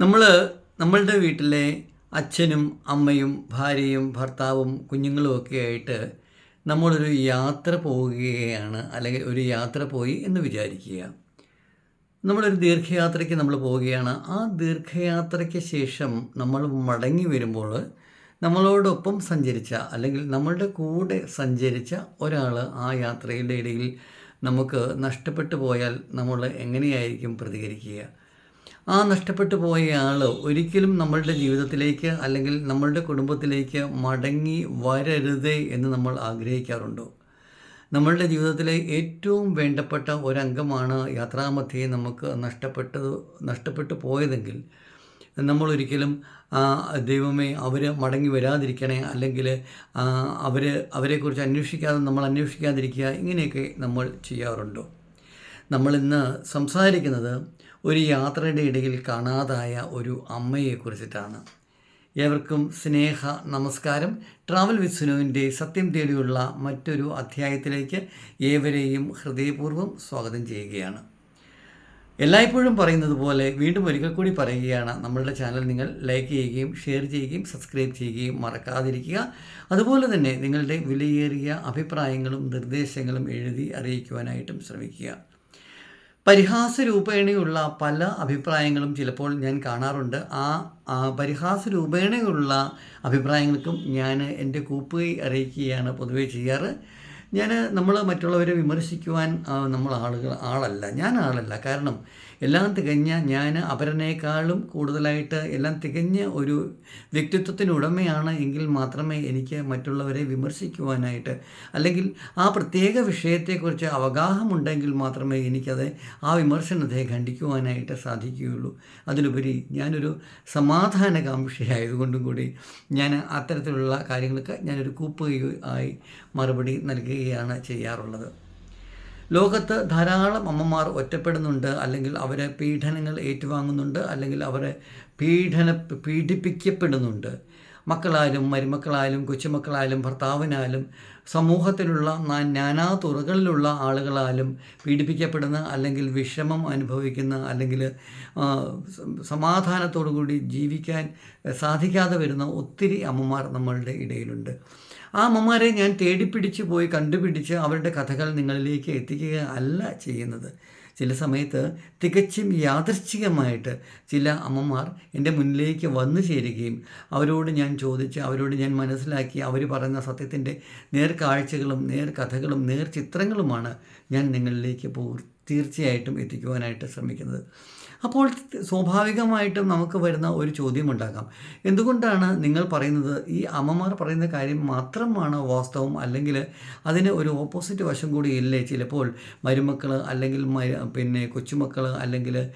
നമ്മൾ നമ്മളുടെ വീട്ടിലെ അച്ഛനും അമ്മയും ഭാര്യയും ഭർത്താവും കുഞ്ഞുങ്ങളും ഒക്കെ ആയിട്ട് നമ്മളൊരു യാത്ര പോവുകയാണ് അല്ലെങ്കിൽ ഒരു യാത്ര പോയി എന്ന് വിചാരിക്കുക. നമ്മളൊരു ദീർഘയാത്രയ്ക്ക് നമ്മൾ പോവുകയാണ്. ആ ദീർഘയാത്രയ്ക്ക് ശേഷം നമ്മൾ മടങ്ങി വരുമ്പോൾ നമ്മളോടൊപ്പം സഞ്ചരിച്ച അല്ലെങ്കിൽ നമ്മളുടെ കൂടെ സഞ്ചരിച്ച ഒരാൾ ആ യാത്രയുടെ ഇടയിൽ നമുക്ക് നഷ്ടപ്പെട്ടു പോയാൽ നമ്മൾ എങ്ങനെയായിരിക്കും പ്രതികരിക്കുക? ആ നഷ്ടപ്പെട്ടു പോയ ഒരിക്കലും നമ്മളുടെ ജീവിതത്തിലേക്ക് അല്ലെങ്കിൽ നമ്മളുടെ കുടുംബത്തിലേക്ക് മടങ്ങി വരരുതേ എന്ന് നമ്മൾ ആഗ്രഹിക്കാറുണ്ടോ. നമ്മളുടെ ജീവിതത്തിലെ ഏറ്റവും വേണ്ടപ്പെട്ട ഒരംഗമാണ് യാത്രാമധ്യേ നമുക്ക് നഷ്ടപ്പെട്ടത് നഷ്ടപ്പെട്ടു പോയതെങ്കിൽ നമ്മളൊരിക്കലും ദൈവമേ അവർ മടങ്ങി വരാതിരിക്കണേ അല്ലെങ്കിൽ അവർ അവരെക്കുറിച്ച് അന്വേഷിക്കാതെ നമ്മൾ അന്വേഷിക്കാതിരിക്കുക ഇങ്ങനെയൊക്കെ നമ്മൾ ചെയ്യാറുണ്ടോ. നമ്മളിന്ന് സംസാരിക്കുന്നത് ഒരു യാത്രയുടെ ഇടയിൽ കാണാതായ ഒരു അമ്മയെക്കുറിച്ചിട്ടാണ്. ഏവർക്കും സ്നേഹ നമസ്കാരം. ട്രാവൽ വിത്ത് സുനുവിന്റെ സത്യം തേടിയുള്ള മറ്റൊരു അധ്യായത്തിലേക്ക് ഏവരെയും ഹൃദയപൂർവം സ്വാഗതം ചെയ്യുകയാണ്. എല്ലായ്പ്പോഴും പറയുന്നത് പോലെ വീണ്ടും ഒരിക്കൽ കൂടി പറയുകയാണ്. നമ്മളുടെ ചാനൽ നിങ്ങൾ ലൈക്ക് ചെയ്യുകയും ഷെയർ ചെയ്യുകയും സബ്സ്ക്രൈബ് ചെയ്യുകയും മറക്കാതിരിക്കുക. അതുപോലെ തന്നെ നിങ്ങളുടെ വിലയേറിയ അഭിപ്രായങ്ങളും നിർദ്ദേശങ്ങളും എഴുതി അറിയിക്കുവാനായിട്ടും ശ്രമിക്കുക. പരിഹാസ രൂപേണയുള്ള പല അഭിപ്രായങ്ങളും ചിലപ്പോൾ ഞാൻ കാണാറുണ്ട്. ആ പരിഹാസരൂപേണയുള്ള പരിഹാസ രൂപേണയുള്ള അഭിപ്രായങ്ങൾക്കും ഞാൻ എന്റെ കൂപ്പുകൈ അറിയിക്കുകയാണ് പൊതുവേ ചെയ്യാറ്. ഞാൻ നമ്മൾ മറ്റുള്ളവരെ വിമർശിക്കുവാൻ നമ്മൾ ആളുകൾ ആളല്ല. ഞാൻ ആളല്ല. കാരണം എല്ലാം തികഞ്ഞ ഞാൻ അപരനേക്കാളും കൂടുതലായിട്ട് എല്ലാം തികഞ്ഞ ഒരു വ്യക്തിത്വത്തിന് ഉടമയാണ് എങ്കിൽ മാത്രമേ എനിക്ക് മറ്റുള്ളവരെ വിമർശിക്കുവാനായിട്ട് അല്ലെങ്കിൽ ആ പ്രത്യേക വിഷയത്തെക്കുറിച്ച് അവഗാഹമുണ്ടെങ്കിൽ മാത്രമേ എനിക്കത് ആ വിമർശനത്തെ ഖണ്ഡിക്കുവാനായിട്ട് സാധിക്കുകയുള്ളൂ. അതിലുപരി ഞാനൊരു സമാധാനകാംക്ഷയായതുകൊണ്ടും കൂടി ഞാൻ അത്തരത്തിലുള്ള കാര്യങ്ങൾക്ക് ഞാനൊരു കൂപ്പ് ആയി മറുപടി നൽകുകയാണ് ചെയ്യാറുള്ളത്. ലോകത്ത് ധാരാളം അമ്മമാർ ഒറ്റപ്പെടുന്നുണ്ട്. അല്ലെങ്കിൽ അവരെ പീഡനങ്ങൾ ഏറ്റുവാങ്ങുന്നുണ്ട്. അല്ലെങ്കിൽ അവരെ പീഡന പീഡിപ്പിക്കപ്പെടുന്നുണ്ട്. മക്കളായാലും മരുമക്കളായാലും കൊച്ചുമക്കളായാലും ഭർത്താവിനാലും സമൂഹത്തിലുള്ള നാനാ തുറകളിലുള്ള ആളുകളാലും പീഡിപ്പിക്കപ്പെടുന്ന അല്ലെങ്കിൽ വിഷമം അനുഭവിക്കുന്ന അല്ലെങ്കിൽ സമാധാനത്തോടു കൂടി ജീവിക്കാൻ സാധിക്കാതെ വരുന്ന ഒത്തിരി അമ്മമാർ നമ്മളുടെ ഇടയിലുണ്ട്. ആ അമ്മമാരെ ഞാൻ തേടിപ്പിടിച്ച് പോയി കണ്ടുപിടിച്ച് അവരുടെ കഥകൾ നിങ്ങളിലേക്ക് എത്തിക്കുക അല്ല ചെയ്യുന്നത്. ചില സമയത്ത് തികച്ചും യാദൃച്ഛികമായിട്ട് ചില അമ്മമാർ എന്റെ മുന്നിലേക്ക് വന്നു ചേരുകയും അവരോട് ഞാൻ ചോദിച്ച് അവരോട് ഞാൻ മനസ്സിലാക്കി അവർ പറയുന്ന സത്യത്തിന്റെ കഥകളും നേർകഥകളും നേർചിത്രങ്ങളുമാണ് ഞാൻ നിങ്ങളിലേക്ക് പൂ തീർച്ചയായിട്ടും എത്തിക്കുവാനായിട്ട് ശ്രമിക്കുന്നത്. അപ്പോൾ സ്വാഭാവികമായിട്ടും നമുക്ക് വരുന്ന ഒരു ചോദ്യം ഉണ്ടാകാം എന്തുകൊണ്ടാണ് നിങ്ങൾ പറയുന്നത് ഈ അമ്മമാർ പറയുന്ന കാര്യം മാത്രമാണ് വാസ്തവം? അല്ലെങ്കിൽ അതിന് ഒരു ഓപ്പോസിറ്റ് വശം കൂടി ഇല്ലേ? ചിലപ്പോൾ മരുമക്കൾ അല്ലെങ്കിൽ പിന്നെ കൊച്ചുമക്കൾ അല്ലെങ്കിൽ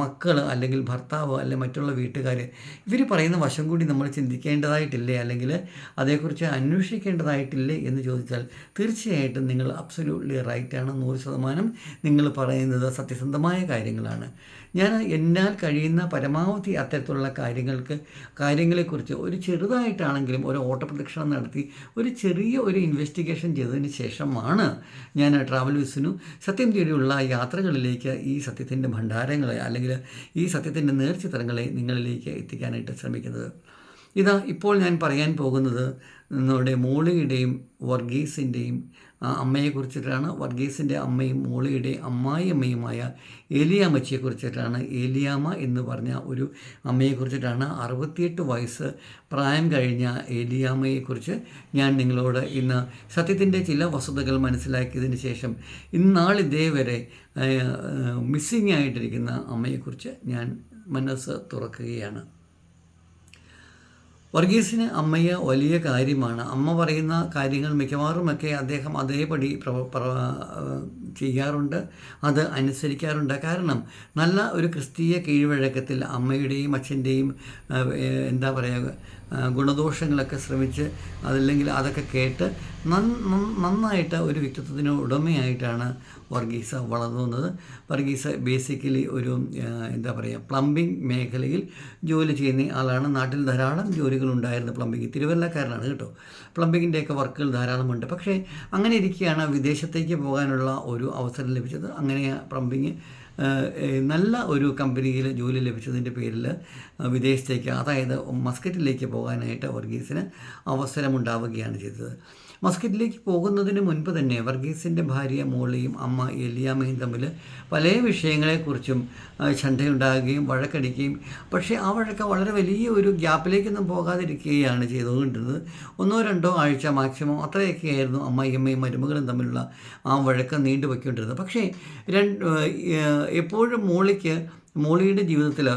മക്കൾ അല്ലെങ്കിൽ ഭർത്താവ് അല്ലെങ്കിൽ മറ്റുള്ള വീട്ടുകാർ ഇവർ പറയുന്ന വശം കൂടി നമ്മൾ ചിന്തിക്കേണ്ടതായിട്ടില്ലേ? അല്ലെങ്കിൽ അതേക്കുറിച്ച് അന്വേഷിക്കേണ്ടതായിട്ടില്ലേ എന്ന് ചോദിച്ചാൽ തീർച്ചയായിട്ടും നിങ്ങൾ അബ്സല്യൂട്ട്ലി റൈറ്റാണ് നൂറ് ശതമാനം നിങ്ങൾ പറയുന്നത് സത്യസന്ധമായ കാര്യങ്ങളാണ്. ഞാൻ എന്നാൽ കഴിയുന്ന പരമാവധി അത്തരത്തിലുള്ള കാര്യങ്ങൾക്ക് കാര്യങ്ങളെക്കുറിച്ച് ഒരു ചെറുതായിട്ടാണെങ്കിലും ഒരു ഓട്ടപ്രദക്ഷിണം നടത്തി ഒരു ചെറിയ ഒരു ഇൻവെസ്റ്റിഗേഷൻ ചെയ്തതിന് ശേഷമാണ് ഞാൻ ട്രാവൽ വിസിനു സത്യം തേടിയുള്ള യാത്രകളിലേക്ക് ഈ സത്യത്തിന്റെ ഭണ്ഡാരങ്ങളെ അല്ലെങ്കിൽ ഈ സത്യത്തിന്റെ നേർച്ചിത്രങ്ങളെ നിങ്ങളിലേക്ക് എത്തിക്കാനായിട്ട് ശ്രമിക്കുന്നത്. ഇതാ ഇപ്പോൾ ഞാൻ പറയാൻ പോകുന്നത് നമ്മുടെ മോളിയുടെയും വർഗീസിന്റെയും അമ്മയെ അമ്മയെക്കുറിച്ചിട്ടാണ് വർഗീസിന്റെ അമ്മയും മോളിയുടെ അമ്മായിയമ്മയുമായ ഏലിയാമ്മച്ചിയെക്കുറിച്ചിട്ടാണ് ഏലിയാമ എന്ന് പറഞ്ഞ ഒരു അമ്മയെക്കുറിച്ചിട്ടാണ് അറുപത്തിയെട്ട് വയസ്സ് പ്രായം കഴിഞ്ഞ ഏലിയാമ്മയെക്കുറിച്ച് ഞാൻ നിങ്ങളോട് ഇന്ന് സത്യത്തിന്റെ ചില വസ്തുതകൾ മനസ്സിലാക്കിയതിന് ശേഷം ഇന്നാളിതേവരെ മിസ്സിങ് ആയിട്ടിരിക്കുന്ന അമ്മയെക്കുറിച്ച് ഞാൻ മനസ്സ് തുറക്കുകയാണ്. വർഗീസിന് അമ്മയെ വലിയ കാര്യമാണ്. അമ്മ പറയുന്ന കാര്യങ്ങൾ മിക്കവാറുമൊക്കെ അദ്ദേഹം അതേപടി ചെയ്യാറുണ്ട്. അത് അനുസരിക്കാറുണ്ട്. കാരണം നല്ല ഒരു ക്രിസ്തീയ കീഴ്വഴക്കത്തിൽ അമ്മയുടെയും അച്ഛന്റെയും എന്താ പറയുക ഗുണദോഷങ്ങളൊക്കെ ശ്രമിച്ച് അതല്ലെങ്കിൽ അതൊക്കെ കേട്ട് നന്ന- നന്ന- നന്നായിട്ട് ഒരു വ്യക്തിത്വത്തിന് ഉടമയായിട്ടാണ് വർഗീസ വളർന്നു വന്നത്. വർഗീസ ബേസിക്കലി ഒരു എന്താ പറയുക പ്ലംബിംഗ് മേഖലയിൽ ജോലി ചെയ്യുന്ന ആളാണ്. നാട്ടിൽ ധാരാളം ജോലികൾ ഉണ്ടായിരുന്നു പ്ലംബിംഗ് തിരുവല്ലക്കാരനാണ് കേട്ടോ. പ്ലംബിങ്ങിന്റെയൊക്കെ വർക്കുകൾ ധാരാളമുണ്ട്. പക്ഷേ അങ്ങനെ ഇരിക്കുകയാണ് വിദേശത്തേക്ക് പോകാനുള്ള ഒരു അവസരം ലഭിച്ചത്. അങ്ങനെ പ്ലംബിങ് നല്ല ഒരു കമ്പനിയിൽ ജോലി ലഭിച്ചതിന്റെ പേരിൽ വിദേശത്തേക്ക് അതായത് മസ്കറ്റിലേക്ക് പോകാനായിട്ട് വർഗീസിന് അവസരമുണ്ടാവുകയാണ് ചെയ്തത്. മസ്കറ്റിലേക്ക് പോകുന്നതിന് മുൻപ് തന്നെ വർഗീസിന്റെ ഭാര്യ മോളിയും അമ്മ എലിയാമ്മയും തമ്മിൽ പല വിഷയങ്ങളെക്കുറിച്ചും ചണ്ടയുണ്ടാകുകയും വഴക്കടിക്കുകയും പക്ഷേ ആ വഴക്ക വളരെ വലിയ ഒരു ഗ്യാപ്പിലേക്കൊന്നും പോകാതിരിക്കുകയാണ് ചെയ്തുകൊണ്ടിരുന്നത്. ഒന്നോ രണ്ടോ ആഴ്ച മാക്സിമം അത്രയൊക്കെയായിരുന്നു അമ്മയും മരുമകളും തമ്മിലുള്ള ആ വഴക്കം നീണ്ടുപോയിക്കൊണ്ടിരുന്നത്. പക്ഷേ രണ്ട് എപ്പോഴും മോളിക്ക് മോളിയുടെ ജീവിതത്തിൽ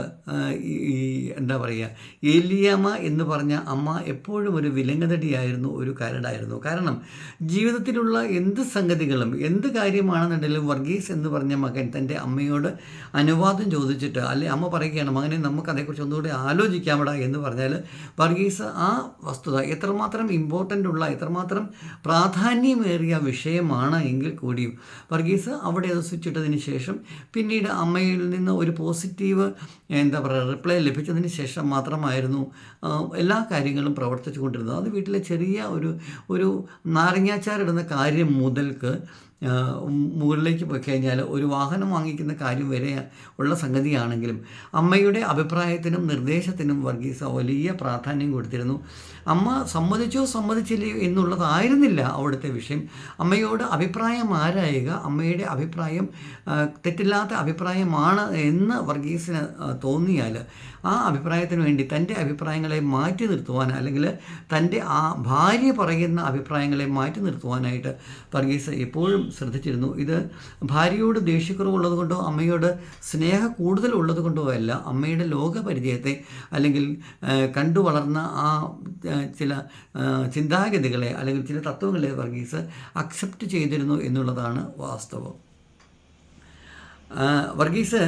ഈ എന്താ പറയുക ഏലിയാമ്മ എന്ന് പറഞ്ഞ അമ്മ എപ്പോഴും ഒരു വിലങ്ങതടിയായിരുന്നു ഒരു കരടായിരുന്നു. കാരണം ജീവിതത്തിലുള്ള എന്ത് സംഗതികളും എന്ത് കാര്യമാണെന്നുണ്ടെങ്കിലും വർഗീസ് എന്ന് പറഞ്ഞ മകൻ തന്റെ അമ്മയോട് അനുവാദം ചോദിച്ചിട്ട് അല്ലെ അമ്മ പറയുകയാണ് മകനെ നമുക്ക് അതേക്കുറിച്ച് ഒന്നുകൂടി ആലോചിക്കാമടാ എന്ന് പറഞ്ഞാൽ വർഗീസ് ആ വസ്തുത എത്രമാത്രം ഇമ്പോർട്ടന്റ് ഉള്ള എത്രമാത്രം പ്രാധാന്യമേറിയ വിഷയമാണ് എങ്കിൽ കൂടിയും വർഗീസ് അവിടെ അത് സ്വിച്ചിട്ടതിന് ശേഷം പിന്നീട് അമ്മയിൽ നിന്ന് ഒരു പോസിറ്റീവ് എന്താ പറയുക റിപ്ലൈ ലഭിച്ചതിന് ശേഷം മാത്രമായിരുന്നു എല്ലാ കാര്യങ്ങളും പ്രവർത്തിച്ചു കൊണ്ടിരുന്നത് അത് വീട്ടിലെ ചെറിയ ഒരു ഒരു നാരങ്ങാച്ചാറിടുന്ന കാര്യം മുതൽക്ക് മുകളിലേക്ക് പോയി കഴിഞ്ഞാൽ ഒരു വാഹനം വാങ്ങിക്കുന്ന കാര്യം വരെ ഉള്ള സംഗതിയാണെങ്കിലും അമ്മയുടെ അഭിപ്രായത്തിനും നിർദ്ദേശത്തിനും വർഗീസ വലിയ പ്രാധാന്യം കൊടുത്തിരുന്നു. അമ്മ സമ്മതിച്ചോ സമ്മതിച്ചില്ലയോ എന്നുള്ളതായിരുന്നില്ല അവിടുത്തെ വിഷയം. അമ്മയോട് അഭിപ്രായം ആരായുക? അമ്മയുടെ അഭിപ്രായം തെറ്റില്ലാത്ത അഭിപ്രായമാണ് എന്ന് വർഗീസിന് തോന്നിയാൽ ആ അഭിപ്രായത്തിന് വേണ്ടി തന്റെ അഭിപ്രായങ്ങളെ മാറ്റി നിർത്തുവാൻ അല്ലെങ്കിൽ തന്റെ ആ ഭാര്യ പറയുന്ന അഭിപ്രായങ്ങളെ മാറ്റി നിർത്തുവാനായിട്ട് വർഗീസ് എപ്പോഴും ശ്രദ്ധിച്ചിരുന്നു. ഇത് ഭാര്യയോട് ദേഷ്യക്കുറവുള്ളത് കൊണ്ടോ അമ്മയോട് സ്നേഹ കൂടുതൽ ഉള്ളത് കൊണ്ടോ അല്ല. അമ്മയുടെ ലോകപരിചയത്തെ അല്ലെങ്കിൽ കണ്ടു വളർന്ന ആ ചില ചിന്താഗതികളെ അല്ലെങ്കിൽ ചില തത്വങ്ങളെ വർഗീസ് അക്സെപ്റ്റ് ചെയ്തിരുന്നു എന്നുള്ളതാണ് വാസ്തവം. വർഗീസ്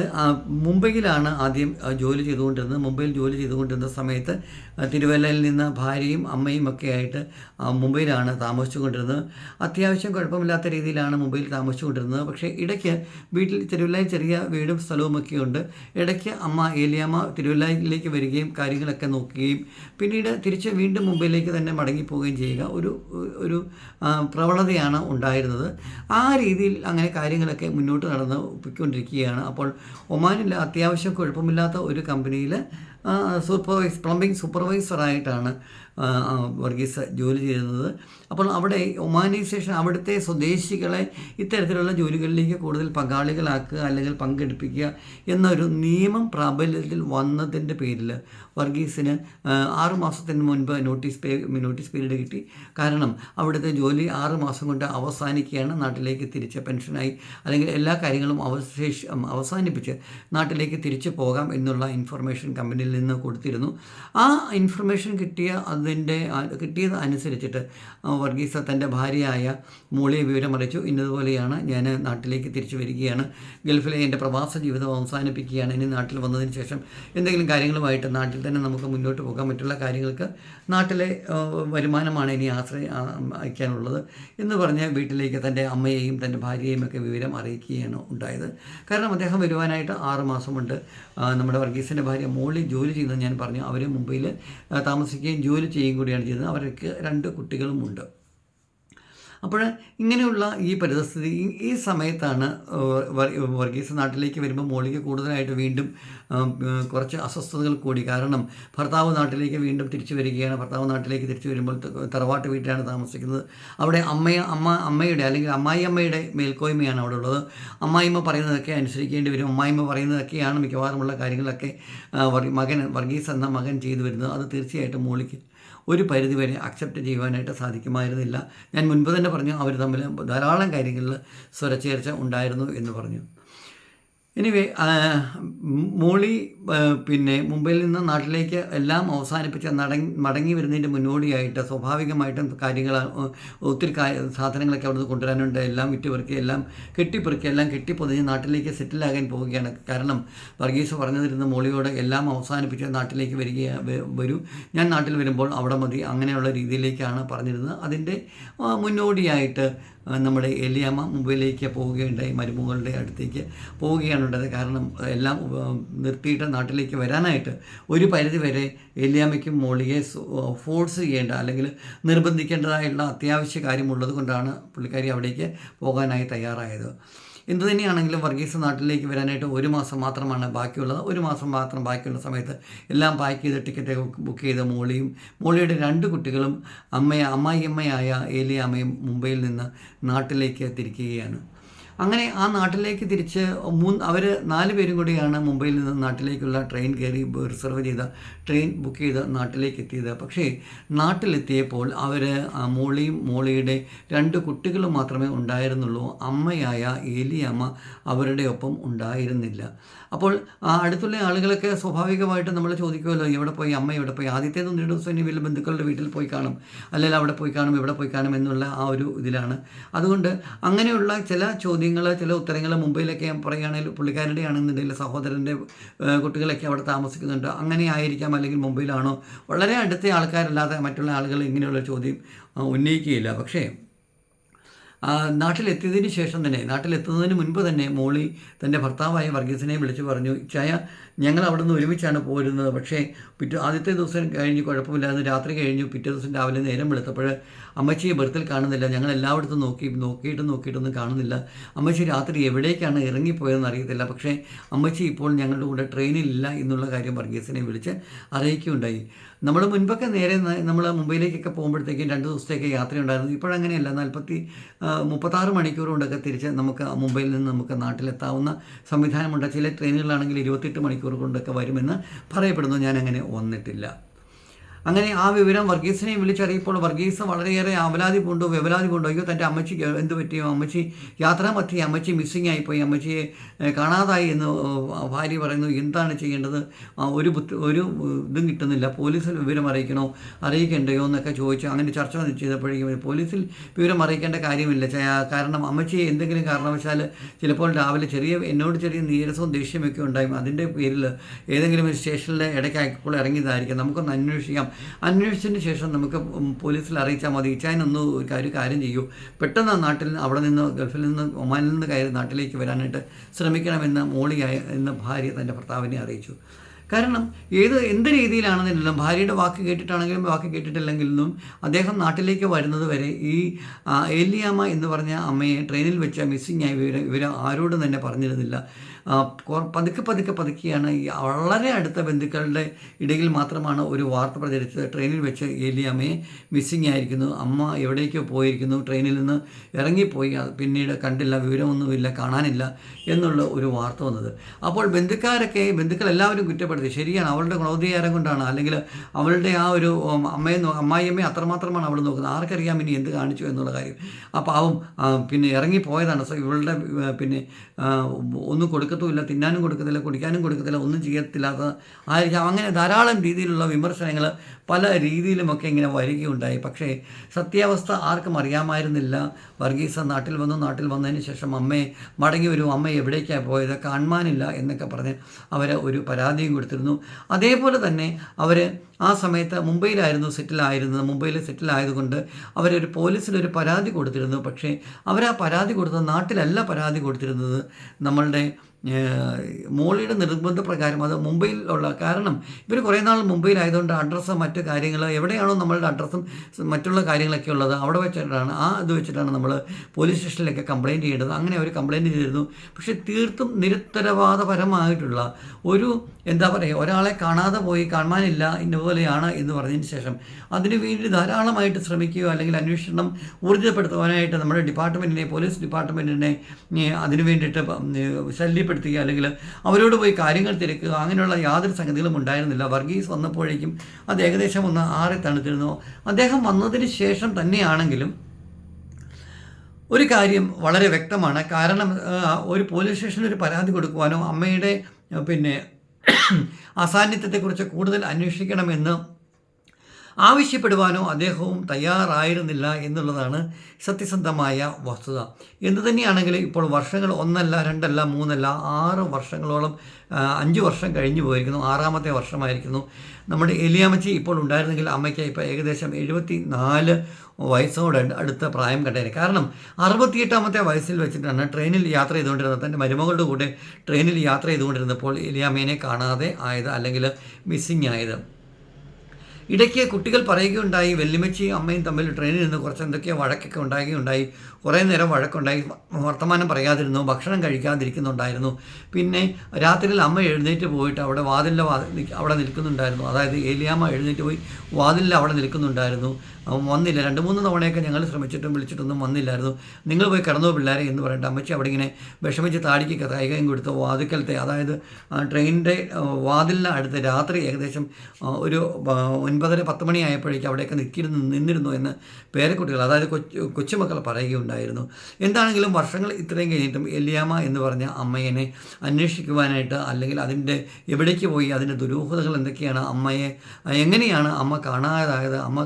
മുംബൈയിലാണ് ആദ്യം ജോലി ചെയ്തുകൊണ്ടിരുന്നത്. മുംബൈയിൽ ജോലി ചെയ്തുകൊണ്ടിരുന്ന സമയത്ത് തിരുവല്ലയിൽ നിന്ന് ഭാര്യയും അമ്മയും ഒക്കെ ആയിട്ട് മുംബൈയിലാണ് താമസിച്ചുകൊണ്ടിരുന്നത്. അത്യാവശ്യം കുഴപ്പമില്ലാത്ത രീതിയിലാണ് മുംബൈയിൽ താമസിച്ചുകൊണ്ടിരുന്നത്. പക്ഷേ ഇടയ്ക്ക് വീട്ടിൽ തിരുവല്ലയിൽ ചെറിയ വീടും സ്ഥലവും ഒക്കെ ഉണ്ട്. ഇടയ്ക്ക് അമ്മ ഏലിയമ്മ തിരുവല്ലയിലേക്ക് വരികയും കാര്യങ്ങളൊക്കെ നോക്കുകയും പിന്നീട് തിരിച്ച് വീണ്ടും മുംബൈയിലേക്ക് തന്നെ മടങ്ങിപ്പോവുകയും ചെയ്യുക. ഒരു ഒരു പ്രവണതയാണ് ഉണ്ടായിരുന്നത്. ആ രീതിയിൽ അങ്ങനെ കാര്യങ്ങളൊക്കെ മുന്നോട്ട് നടന്ന് പോയിക്കൊണ്ടിരിക്കുകയാണ് അപ്പോൾ ഒമാനിൽ അത്യാവശ്യം കുഴപ്പമില്ലാത്ത ഒരു കമ്പനിയിൽ സൂപ്പർവൈസ് പ്ലംബിംഗ് സൂപ്പർവൈസറായിട്ടാണ് വർഗീസ് ജോലി ചെയ്യുന്നത്. അപ്പോൾ അവിടെ ഒമാനൈസേഷൻ അവിടുത്തെ സ്വദേശികളെ ഇത്തരത്തിലുള്ള ജോലികളിലേക്ക് കൂടുതൽ പങ്കാളികളാക്കുക അല്ലെങ്കിൽ പങ്കെടുപ്പിക്കുക എന്നൊരു നിയമം പ്രാബല്യത്തിൽ വന്നതിന്റെ പേരിൽ വർഗീസിന് ആറുമാസത്തിന് മുൻപ് നോട്ടീസ് പേ നോട്ടീസ് പീരീഡ് കിട്ടി. കാരണം അവിടുത്തെ ജോലി ആറ് മാസം കൊണ്ട് അവസാനിക്കുകയാണ്. നാട്ടിലേക്ക് തിരിച്ച് പെൻഷനായി. അല്ലെങ്കിൽ എല്ലാ കാര്യങ്ങളും അവശേഷ അവസാനിപ്പിച്ച് നാട്ടിലേക്ക് തിരിച്ചു പോകാം എന്നുള്ള ഇൻഫർമേഷൻ കമ്പനിയിൽ നിന്ന് കൊടുത്തിരുന്നു. ആ ഇൻഫർമേഷൻ കിട്ടിയ അതിന്റെ കിട്ടിയത് അനുസരിച്ചിട്ട് വർഗീസ തന്റെ ഭാര്യയായ മോളിയെ വിവരമറിയിച്ചു. ഇന്നതുപോലെയാണ് ഞാൻ നാട്ടിലേക്ക് തിരിച്ചു വരികയാണ്. ഗൾഫിലെ എന്റെ പ്രവാസ ജീവിതം അവസാനിപ്പിക്കുകയാണ്. ഇനി നാട്ടിൽ വന്നതിന് ശേഷം എന്തെങ്കിലും കാര്യങ്ങളുമായിട്ട് നാട്ടിൽ തന്നെ നമുക്ക് മുന്നോട്ട് പോകാൻ മറ്റുള്ള കാര്യങ്ങൾക്ക് നാട്ടിലെ വരുമാനമാണ് ഇനി ആശ്രയ അയക്കാനുള്ളത് എന്ന് പറഞ്ഞ് വീട്ടിലേക്ക് തന്റെ അമ്മയെയും തന്റെ ഭാര്യയെയും ഒക്കെ വിവരം അറിയിക്കുകയാണ് ഉണ്ടായത്. കാരണം അദ്ദേഹം വരുവാനായിട്ട് ആറ് മാസമുണ്ട്. നമ്മുടെ വർഗീസിന്റെ ഭാര്യ മോളി ജോലി ചെയ്യുന്നത് ഞാൻ പറഞ്ഞു. അവർ മുംബൈയിൽ താമസിക്കുകയും ജോലി ചെയ്യുകയും കൂടിയാണ് ചെയ്യുന്നത് അവർക്ക് രണ്ട് കുട്ടികളുമുണ്ട്. അപ്പോൾ ഇങ്ങനെയുള്ള ഈ പരിതസ്ഥിതി ഈ സമയത്താണ് വർഗീസ് നാട്ടിലേക്ക് വരുമ്പോൾ മോളിക്ക് കൂടുതലായിട്ട് വീണ്ടും കുറച്ച് അസ്വസ്ഥതകൾ കൂടി. കാരണം ഭർത്താവ് നാട്ടിലേക്ക് വീണ്ടും തിരിച്ചു വരികയാണ്. ഭർത്താവ് നാട്ടിലേക്ക് തിരിച്ചു വരുമ്പോൾ തറവാട്ട് വീട്ടിലാണ് താമസിക്കുന്നത്. അവിടെ അമ്മയ അമ്മ അമ്മയുടെ അല്ലെങ്കിൽ അമ്മായി അമ്മയുടെ മേൽക്കോയ്മയാണ് അവിടെ ഉള്ളത്. അമ്മായിമ്മ പറയുന്നതൊക്കെ അനുസരിക്കേണ്ടി വരും. അമ്മായിമ്മ പറയുന്നതൊക്കെയാണ് മിക്കവാറുമുള്ള കാര്യങ്ങളൊക്കെ മകൻ വർഗീസ് എന്ന മകൻ ചെയ്തു വരുന്നത്. അത് തീർച്ചയായിട്ടും മോളിക്ക് ഒരു പരിധിവരെ അക്സെപ്റ്റ് ചെയ്യുവാനായിട്ട് സാധിക്കുമായിരുന്നില്ല. ഞാൻ മുൻപ് തന്നെ പറഞ്ഞു അവർ തമ്മിൽ ധാരാളം കാര്യങ്ങളിൽ സ്വരച്ചേർച്ച ഉണ്ടായിരുന്നു എന്ന് പറഞ്ഞു. എനിവേ മോളി പിന്നെ മുംബൈയിൽ നിന്ന് നാട്ടിലേക്ക് എല്ലാം അവസാനിപ്പിച്ച് നടങ്ങി മടങ്ങി വരുന്നതിന്റെ മുന്നോടിയായിട്ട് സ്വാഭാവികമായിട്ടും കാര്യങ്ങൾ ഒത്തിരി സാധനങ്ങളൊക്കെ അവിടുന്ന് കൊണ്ടുവരാനുണ്ട്. എല്ലാം വിറ്റുപെറുക്കി എല്ലാം കെട്ടിപ്പെറുക്കി എല്ലാം കെട്ടിപ്പൊതിഞ്ഞ് നാട്ടിലേക്ക് സെറ്റിലാകാൻ പോവുകയാണ്. കാരണം വർഗീസ് പറഞ്ഞതിരുന്ന മോളിയോട് എല്ലാം അവസാനിപ്പിച്ച് നാട്ടിലേക്ക് വരിക വരൂ. ഞാൻ നാട്ടിൽ വരുമ്പോൾ അവിടെ മതി അങ്ങനെയുള്ള രീതിയിലേക്കാണ് പറഞ്ഞിരുന്നത്. അതിന്റെ മുന്നോടിയായിട്ട് നമ്മുടെ എലിയാമ്മ മുമ്പിലേക്ക് പോവുകയുണ്ടായി മരുമകളുടെ അടുത്തേക്ക് പോവുകയാണ് ഉണ്ടായത് കാരണം എല്ലാം നിർത്തിയിട്ട് നാട്ടിലേക്ക് വരാനായിട്ട് ഒരു പരിധി വരെ എലിയാമ്മയ്ക്കും മോളിയെ ഫോഴ്സ് ചെയ്യേണ്ട അല്ലെങ്കിൽ നിർബന്ധിക്കേണ്ടതായുള്ള അത്യാവശ്യ കാര്യമുള്ളത് കൊണ്ടാണ് പുള്ളിക്കാരി അവിടേക്ക് പോകാനായി തയ്യാറായത്. എന്തു തന്നെയാണെങ്കിലും വർഗീസ് നാട്ടിലേക്ക് വരാനായിട്ട് ഒരു മാസം മാത്രമാണ് ബാക്കിയുള്ളത്. ഒരു മാസം മാത്രം ബാക്കിയുള്ള സമയത്ത് എല്ലാം പാക്ക് ചെയ്ത് ടിക്കറ്റ് ബുക്ക് ചെയ്ത മോളിയും മോളിയുടെ രണ്ട് കുട്ടികളും അമ്മയ അമ്മായിയമ്മയായ ഏലിയാമ്മയും മുംബൈയിൽ നിന്ന് നാട്ടിലേക്ക് തിരിക്കുകയാണ്. അങ്ങനെ ആ നാട്ടിലേക്ക് തിരിച്ച് മൂന്ന് അവർ നാല് പേരും കൂടിയാണ് മുംബൈയിൽ നിന്ന് നാട്ടിലേക്കുള്ള ട്രെയിൻ കയറി റിസർവ് ചെയ്ത ട്രെയിൻ ബുക്ക് ചെയ്ത് നാട്ടിലേക്ക് എത്തിയത്. പക്ഷേ നാട്ടിലെത്തിയപ്പോൾ അവർ മോളിയും മോളിയുടെ രണ്ട് കുട്ടികളും മാത്രമേ ഉണ്ടായിരുന്നുള്ളൂ. അമ്മയായ ഏലിയമ്മ അവരുടെ ഒപ്പം ഉണ്ടായിരുന്നില്ല. അപ്പോൾ അടുത്തുള്ള ആളുകളൊക്കെ സ്വാഭാവികമായിട്ട് നമ്മൾ ചോദിക്കുമല്ലോ എവിടെ പോയി അമ്മ? എവിടെ പോയി? ആദ്യത്തേത് ഒന്ന് രണ്ട് ദിവസം ഇനി വലിയ ബന്ധുക്കളുടെ വീട്ടിൽ പോയി കാണും. അല്ലെങ്കിൽ അവിടെ പോയി കാണും ഇവിടെ പോയി കാണും എന്നുള്ള ആ ഒരു ഇതിലാണ്. അതുകൊണ്ട് അങ്ങനെയുള്ള ചില ചോദ്യങ്ങൾ ചില ഉത്തരങ്ങൾ മുംബൈയിലൊക്കെ പറയുകയാണെങ്കിൽ പുള്ളിക്കാരുടെ ആണെന്നുണ്ടെങ്കിൽ സഹോദരന്റെ കുട്ടികളൊക്കെ അവിടെ താമസിക്കുന്നുണ്ട്. അങ്ങനെ ആയിരിക്കാം അല്ലെങ്കിൽ മുംബൈയിലാണോ? വളരെ അടുത്ത ആൾക്കാരല്ലാതെ മറ്റുള്ള ആളുകൾ ഇങ്ങനെയുള്ള ചോദ്യം ഉന്നയിക്കുകയില്ല. പക്ഷേ നാട്ടിലെത്തിയതിന് ശേഷം തന്നെ നാട്ടിലെത്തുന്നതിന് മുൻപ് തന്നെ മോളി തന്റെ ഭർത്താവായ വർഗീസിനെ വിളിച്ചു പറഞ്ഞു ചായ ഞങ്ങൾ അവിടെ നിന്ന് ഒരുമിച്ചാണ് പോരുന്നത്. പക്ഷേ പിറ്റേ ആദ്യത്തെ ദിവസം കഴിഞ്ഞ് കുഴപ്പമില്ലാതെ രാത്രി കഴിഞ്ഞു. പിറ്റേ ദിവസം രാവിലെ നേരം വെളുത്തപ്പോൾ അമ്മച്ചിയെ ബർത്തിൽ കാണുന്നില്ല. ഞങ്ങൾ എല്ലായിടത്തും നോക്കി നോക്കിയിട്ടും നോക്കിയിട്ടൊന്നും കാണുന്നില്ല. അമ്മച്ചി രാത്രി എവിടേക്കാണ് ഇറങ്ങിപ്പോയതെന്ന് അറിയത്തില്ല. പക്ഷേ അമ്മച്ചി ഇപ്പോൾ ഞങ്ങളുടെ കൂടെ ട്രെയിനിലില്ല എന്നുള്ള കാര്യം വർഗീസിനെ വിളിച്ച് അറിയിക്കുകയുണ്ടായി. നമ്മൾ മുൻപൊക്കെ നേരെ നമ്മൾ മുംബൈയിലേക്കൊക്കെ പോകുമ്പോഴത്തേക്കും രണ്ട് ദിവസത്തേക്ക് യാത്രയുണ്ടായിരുന്നു. ഇപ്പോഴങ്ങനെയല്ല. നാൽപ്പത്തി മുപ്പത്താറ് മണിക്കൂർ കൊണ്ടൊക്കെ തിരിച്ച് നമുക്ക് മുംബൈയിൽ നിന്ന് നമുക്ക് നാട്ടിലെത്താവുന്ന സംവിധാനമുണ്ട്. ചില ട്രെയിനുകളാണെങ്കിൽ ഇരുപത്തെട്ട് മണിക്കൂർ കൊണ്ടൊക്കെ വരുമെന്ന് പറയപ്പെടുന്നു. ഞാനങ്ങനെ വന്നിട്ടില്ല. അങ്ങനെ ആ വിവരം വർഗീസിനെ വിളിച്ചറിയപ്പോൾ വർഗീസ് വളരെയേറെ അവലാതി പൂണ്ടു വ്യവലാതി പൂണ്ടു അയ്യോ തന്റെ അമ്മച്ചി എന്ത് പറ്റിയോ അമ്മച്ചി യാത്രാമധ്യേ അമ്മച്ചി മിസ്സിംഗ് ആയിപ്പോയി. അമ്മച്ചിയെ കാണാതായി എന്ന് ഭാര്യ പറയുന്നു എന്താണ് ചെയ്യേണ്ടത്? ഒരു ഒരു ഇതും കിട്ടുന്നില്ല. പോലീസിൽ വിവരം അറിയിക്കണോ? അറിയിക്കണ്ടയോ? എന്നൊക്കെ ചോദിച്ചു അങ്ങനെ ചർച്ച ചെയ്തപ്പോഴേക്കും പോലീസിൽ വിവരം അറിയിക്കേണ്ട കാര്യമില്ല. കാരണം അമ്മച്ചിയെ എന്തെങ്കിലും കാരണവശാൽ ചിലപ്പോൾ രാവിലെ ചെറിയ എന്നോട് ചെറിയ നീരസവും ദേഷ്യമൊക്കെ ഉണ്ടായി. അതിന്റെ പേരിൽ ഏതെങ്കിലും ഒരു സ്റ്റേഷനിൽ ഇടയ്ക്കായപ്പോൾ ഇറങ്ങിയതായിരിക്കും. നമുക്കൊന്ന് അന്വേഷിക്കാം. അന്വേഷിച്ചതിന് ശേഷം നമുക്ക് പോലീസിൽ അറിയിച്ചാൽ മതി. ഇച്ചായനൊന്ന് ഒരു കാര്യം ചെയ്യൂ. പെട്ടെന്ന് നാട്ടിൽ അവിടെ നിന്ന് ഗൾഫിൽ നിന്ന് ഒമാനിൽ നിന്ന് കയറി നാട്ടിലേക്ക് വരാനായിട്ട് ശ്രമിക്കണമെന്ന് മോളിയായ എന്ന ഭാര്യ തന്റെ ഭർത്താവിനെ അറിയിച്ചു. കാരണം ഏത് എന്ത് രീതിയിലാണെന്നില്ലെങ്കിലും ഭാര്യയുടെ വാക്ക് കേട്ടിട്ടാണെങ്കിലും വാക്ക് കേട്ടിട്ടില്ലെങ്കിലും അദ്ദേഹം നാട്ടിലേക്ക് വരുന്നത് വരെ ഈ ഏലിയാമ്മ എന്ന് പറഞ്ഞ അമ്മയെ ട്രെയിനിൽ വെച്ച മിസ്സിംഗ് ആയി ഇവർ ഇവർ ആരോടും തന്നെ പറഞ്ഞിരുന്നില്ല. പതുക്കെ പതുക്കെ പതുക്കെയാണ് വളരെ അടുത്ത ബന്ധുക്കളുടെ ഇടയിൽ മാത്രമാണ് ഒരു വാർത്ത പ്രചരിച്ചത്. ട്രെയിനിൽ വെച്ച് ഏലിയാമ്മയെ മിസ്സിംഗ് ആയിരിക്കുന്നു. അമ്മ എവിടേക്കോ പോയിരിക്കുന്നു. ട്രെയിനിൽ നിന്ന് ഇറങ്ങിപ്പോയി. പിന്നീട് കണ്ടില്ല വിവരമൊന്നുമില്ല കാണാനില്ല എന്നുള്ള ഒരു വാർത്ത വന്നത്. അപ്പോൾ ബന്ധുക്കാരൊക്കെ ബന്ധുക്കൾ എല്ലാവരും കുറ്റപ്പെടുത്തി. ശരിയാണ് അവളുടെ ക്രോധീകാരം കൊണ്ടാണ്. അല്ലെങ്കിൽ അവളുടെ ആ ഒരു അമ്മയെ അമ്മായിയമ്മയെ അത്രമാത്രമാണ് അവൾ നോക്കുന്നത്. ആർക്കറിയാം ഇനി എന്ത് കാണിച്ചു എന്നുള്ള കാര്യം. ആ അവൻ പിന്നെ ഇറങ്ങിപ്പോയതാണ്. ഇവളുടെ പിന്നെ ഒന്നും ഒന്നും കൊടുക്കത്തുമില്ല തിന്നാനും കൊടുക്കത്തില്ല കുടിക്കാനും കൊടുക്കത്തില്ല ഒന്നും ചെയ്യത്തില്ലാത്ത ആയിരിക്കാം. അങ്ങനെ ധാരാളം രീതിയിലുള്ള വിമർശനങ്ങൾ പല രീതിയിലുമൊക്കെ ഇങ്ങനെ വരികയുണ്ടായി. പക്ഷേ സത്യാവസ്ഥ ആർക്കും അറിയാമായിരുന്നില്ല. വർഗീസ നാട്ടിൽ വന്നു. നാട്ടിൽ വന്നതിന് ശേഷം അമ്മയെ മടങ്ങി വരും. അമ്മ എവിടേക്കാണ് പോയത്? കാണാനില്ല എന്നൊക്കെ പറഞ്ഞ് അവർ ഒരു പരാതിയും കൊടുത്തിരുന്നു. അതേപോലെ തന്നെ അവർ ആ സമയത്ത് മുംബൈയിലായിരുന്നു സെറ്റിലായിരുന്നത്. മുംബൈയിൽ സെറ്റിലായതുകൊണ്ട് അവരൊരു പോലീസിലൊരു പരാതി കൊടുത്തിരുന്നു. പക്ഷേ അവർ ആ പരാതി കൊടുത്തത് നാട്ടിലല്ല പരാതി കൊടുത്തിരുന്നത്. നമ്മളുടെ മോളിയുടെ നിർബന്ധ പ്രകാരം അത് മുംബൈയിലുള്ള കാരണം ഇവർ കുറേ നാൾ മുംബൈയിലായതുകൊണ്ട് അഡ്രസ്സ് മറ്റ് കാര്യങ്ങൾ എവിടെയാണോ നമ്മളുടെ അഡ്രസ്സും മറ്റുള്ള കാര്യങ്ങളൊക്കെ ഉള്ളത് അവിടെ വെച്ചിട്ടാണ് ആ ഇത് വെച്ചിട്ടാണ് നമ്മൾ പോലീസ് സ്റ്റേഷനിലൊക്കെ കംപ്ലയിന്റ് ചെയ്യേണ്ടത്. അങ്ങനെ അവർ കംപ്ലയിന്റ് ചെയ്തിരുന്നു. പക്ഷേ തീർത്തും നിരുത്തരവാദപരമായിട്ടുള്ള ഒരു എന്താ പറയുക ഒരാളെ കാണാതെ പോയി കാണാനില്ല ഇന്നപോലെയാണ് എന്ന് പറഞ്ഞതിന് ശേഷം അതിനു വേണ്ടി ധാരാളമായിട്ട് ശ്രമിക്കുകയോ അല്ലെങ്കിൽ അന്വേഷണം ഊർജിതപ്പെടുത്തുവാനായിട്ട് നമ്മുടെ ഡിപ്പാർട്ട്മെന്റിനെ പോലീസ് ഡിപ്പാർട്ട്മെന്റിനെ അതിന് വേണ്ടിയിട്ട് ശല്യപ്പെടുത്തുകയോ ശല്യപ്പെടുത്തുക അല്ലെങ്കിൽ അവരോട് പോയി കാര്യങ്ങൾ തിരക്കുക അങ്ങനെയുള്ള യാതൊരു സംഗതികളും ഉണ്ടായിരുന്നില്ല. വർഗീസ് വന്നപ്പോഴേക്കും അത് ഏകദേശം ഒന്ന് ആറി തണുത്തിരുന്നു. അദ്ദേഹം വന്നതിന് ശേഷം തന്നെയാണെങ്കിലും ഒരു കാര്യം വളരെ വ്യക്തമാണ്. കാരണം ഒരു പോലീസ് സ്റ്റേഷനിൽ ഒരു പരാതി കൊടുക്കുവാനോ അമ്മയുടെ പിന്നെ അസാന്നിധ്യത്തെക്കുറിച്ച് കൂടുതൽ അന്വേഷിക്കണമെന്ന് ആവശ്യപ്പെടുവാനോ അദ്ദേഹവും തയ്യാറായിരുന്നില്ല എന്നുള്ളതാണ് സത്യസന്ധമായ വസ്തുത. എന്തു തന്നെയാണെങ്കിലും ഇപ്പോൾ വർഷങ്ങൾ ഒന്നല്ല രണ്ടല്ല മൂന്നല്ല ആറ് വർഷങ്ങളോളം അഞ്ച് വർഷം കഴിഞ്ഞു പോയിരിക്കുന്നു. ആറാമത്തെ വർഷമായിരിക്കുന്നു. നമ്മുടെ എലിയാമച്ചി ഇപ്പോൾ ഉണ്ടായിരുന്നെങ്കിൽ അമ്മയ്ക്ക് ഇപ്പോൾ ഏകദേശം എഴുപത്തി നാല് വയസ്സോട് അടുത്ത പ്രായം കണ്ടേനെ. കാരണം അറുപത്തിയെട്ടാമത്തെ വയസ്സിൽ വെച്ചിട്ടാണ് ട്രെയിനിൽ യാത്ര ചെയ്തുകൊണ്ടിരുന്നത്. തന്റെ മരുമകളുടെ കൂടെ ട്രെയിനിൽ യാത്ര ചെയ്തുകൊണ്ടിരുന്നപ്പോൾ എലിയാമ്മേനെ കാണാതെ ആയത് അല്ലെങ്കിൽ മിസ്സിങ് ആയത്. ഇടയ്ക്ക് കുട്ടികൾ പറയുകയുണ്ടായി വെല്ലുമച്ചിയും അമ്മയും തമ്മിൽ ട്രെയിനിൽ നിന്ന് കുറച്ച് എന്തൊക്കെയോ വഴക്കൊക്കെ ഉണ്ടാകുകയുണ്ടായി. കുറേ നേരം വഴക്കുണ്ടായി വർത്തമാനം പറയാതിരുന്നു ഭക്ഷണം കഴിക്കാതിരിക്കുന്നുണ്ടായിരുന്നു. പിന്നെ രാത്രിയിൽ അമ്മ എഴുന്നേറ്റ് പോയിട്ട് അവിടെ വാതിലിന്റെ വാതിൽ അവിടെ നിൽക്കുന്നുണ്ടായിരുന്നു. അതായത് ഏലിയാമ്മ എഴുന്നേറ്റ് പോയി വാതിലിൽ അവിടെ നിൽക്കുന്നുണ്ടായിരുന്നു. അവൻ വന്നില്ല. രണ്ട് മൂന്ന് തവണയൊക്കെ ഞങ്ങൾ ശ്രമിച്ചിട്ടും വിളിച്ചിട്ടൊന്നും വന്നില്ലായിരുന്നു. നിങ്ങൾ പോയി കിടന്നു പിള്ളേരെ എന്ന് പറഞ്ഞിട്ട് അമ്മച്ചി അവിടെ ഇങ്ങനെ വിഷമിച്ച് താടിക്ക് കൈകയും കൊടുത്ത് വാതിക്കലത്തെ അതായത് ട്രെയിനിന്റെ വാതിലിന് അടുത്ത് രാത്രി ഏകദേശം ഒരു ഒൻപതര പത്ത് മണി ആയപ്പോഴേക്കും അവിടെയൊക്കെ നിൽക്കിരുന്നു നിന്നിരുന്നു എന്ന് പേരക്കുട്ടികൾ അതായത് കൊച്ചു കൊച്ചുമക്കൾ പറയുകയുണ്ടായിരുന്നു. എന്താണെങ്കിലും വർഷങ്ങൾ ഇത്രയും കഴിഞ്ഞിട്ടും എലിയാമ എന്ന് പറഞ്ഞ അമ്മയെ അന്വേഷിക്കുവാനായിട്ട് അല്ലെങ്കിൽ അതിന്റെ എവിടേക്ക് പോയി അതിന്റെ ദുരൂഹതകൾ എന്തൊക്കെയാണ് അമ്മയെ എങ്ങനെയാണ് അമ്മ കാണാതായത് അമ്മ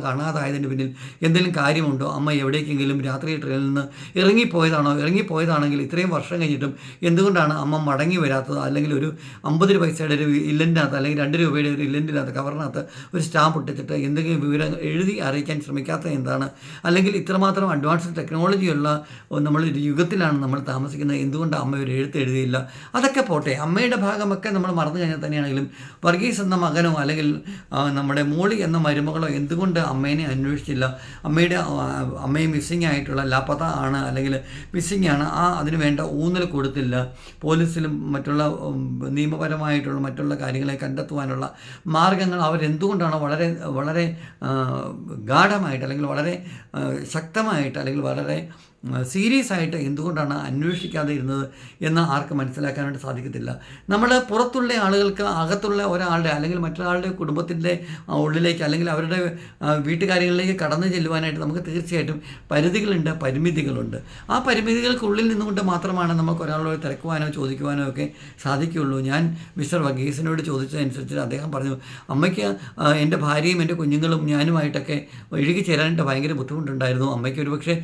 കാണാതായതിന് പിന്നിൽ എന്തെങ്കിലും കാര്യമുണ്ടോ? അമ്മ എവിടേക്കെങ്കിലും രാത്രി ട്രെയിനിൽ നിന്ന് ഇറങ്ങിപ്പോയതാണോ? ഇറങ്ങിപ്പോയതാണെങ്കിൽ ഇത്രയും വർഷം കഴിഞ്ഞിട്ടും എന്തുകൊണ്ടാണ് അമ്മ മടങ്ങി വരാത്തത്? അല്ലെങ്കിൽ ഒരു അമ്പത് പൈസയുടെ ഒരു ഇല്ലന്റിനകത്ത് അല്ലെങ്കിൽ രണ്ട് രൂപയുടെ ഒരു ഇല്ലന്റിനകത്ത് കവറിനകത്ത് ഒരു സ്റ്റാമ്പ് ഇട്ടിട്ട് എന്തെങ്കിലും വിവരം എഴുതി അറിയിക്കാൻ ശ്രമിക്കാത്തത് എന്താണ്? അല്ലെങ്കിൽ ഇത്രമാത്രം അഡ്വാൻസ്ഡ് ടെക്നോളജിയുള്ള നമ്മൾ ഒരു യുഗത്തിലാണ് നമ്മൾ താമസിക്കുന്നത്. എന്തുകൊണ്ട് അമ്മ ഒരു എഴുത്ത് എഴുതിയില്ല? അതൊക്കെ പോട്ടെ. അമ്മയുടെ ഭാഗമൊക്കെ നമ്മൾ മറന്നു കഴിഞ്ഞാൽ തന്നെയാണെങ്കിലും വർഗീസ് എന്ന മകനോ അല്ലെങ്കിൽ നമ്മുടെ മോളി എന്ന മരുമകളോ എന്തുകൊണ്ട് അമ്മേനെ അന്വേഷിച്ചില്ല അമ്മയുടെ അമ്മയെ മിസ്സിങ് ആയിട്ടുള്ള ലാപ്പത ആണ് അല്ലെങ്കിൽ മിസ്സിങ് ആണ്. ആ അതിന് വേണ്ട ഊന്നൽ കൊടുത്തില്ല. പോലീസിലും മറ്റുള്ള നിയമപരമായിട്ടുള്ള മറ്റുള്ള കാര്യങ്ങളെ കണ്ടെത്തുവാനുള്ള മാർഗങ്ങൾ അവരെന്തുകൊണ്ടാണ് വളരെ വളരെ ഗാഠമായിട്ട് അല്ലെങ്കിൽ വളരെ ശക്തമായിട്ട് അല്ലെങ്കിൽ വളരെ സീരിയസ് ആയിട്ട് എന്തുകൊണ്ടാണ് അന്വേഷിക്കാതെ ഇരുന്നത് എന്ന് ആർക്ക് മനസ്സിലാക്കാനായിട്ട് സാധിക്കത്തില്ല. നമ്മൾ പുറത്തുള്ള ആളുകൾക്ക് അകത്തുള്ള ഒരാളുടെ അല്ലെങ്കിൽ മറ്റൊരാളുടെ കുടുംബത്തിന്റെ ഉള്ളിലേക്ക് അല്ലെങ്കിൽ അവരുടെ വീട്ടുകാര്യങ്ങളിലേക്ക് കടന്നു ചെല്ലുവാനായിട്ട് നമുക്ക് തീർച്ചയായിട്ടും പരിധികളുണ്ട് പരിമിതികളുണ്ട്. ആ പരിമിതികൾക്കുള്ളിൽ നിന്നുകൊണ്ട് മാത്രമാണ് നമുക്ക് ഒരാളോട് തിരക്കുവാനോ ചോദിക്കുവാനോ ഒക്കെ സാധിക്കുകയുള്ളൂ. ഞാൻ മിസ്റ്റർ വഗീസിനോട് ചോദിച്ചതനുസരിച്ച് അദ്ദേഹം പറഞ്ഞു അമ്മയ്ക്ക് എന്റെ ഭാര്യയും എന്റെ കുഞ്ഞുങ്ങളും ഞാനുമായിട്ടൊക്കെ ഇഴുകി ചേരാനായിട്ട് ഭയങ്കര ബുദ്ധിമുട്ടുണ്ടായിരുന്നു. അമ്മയ്ക്ക് ഒരു പക്ഷേ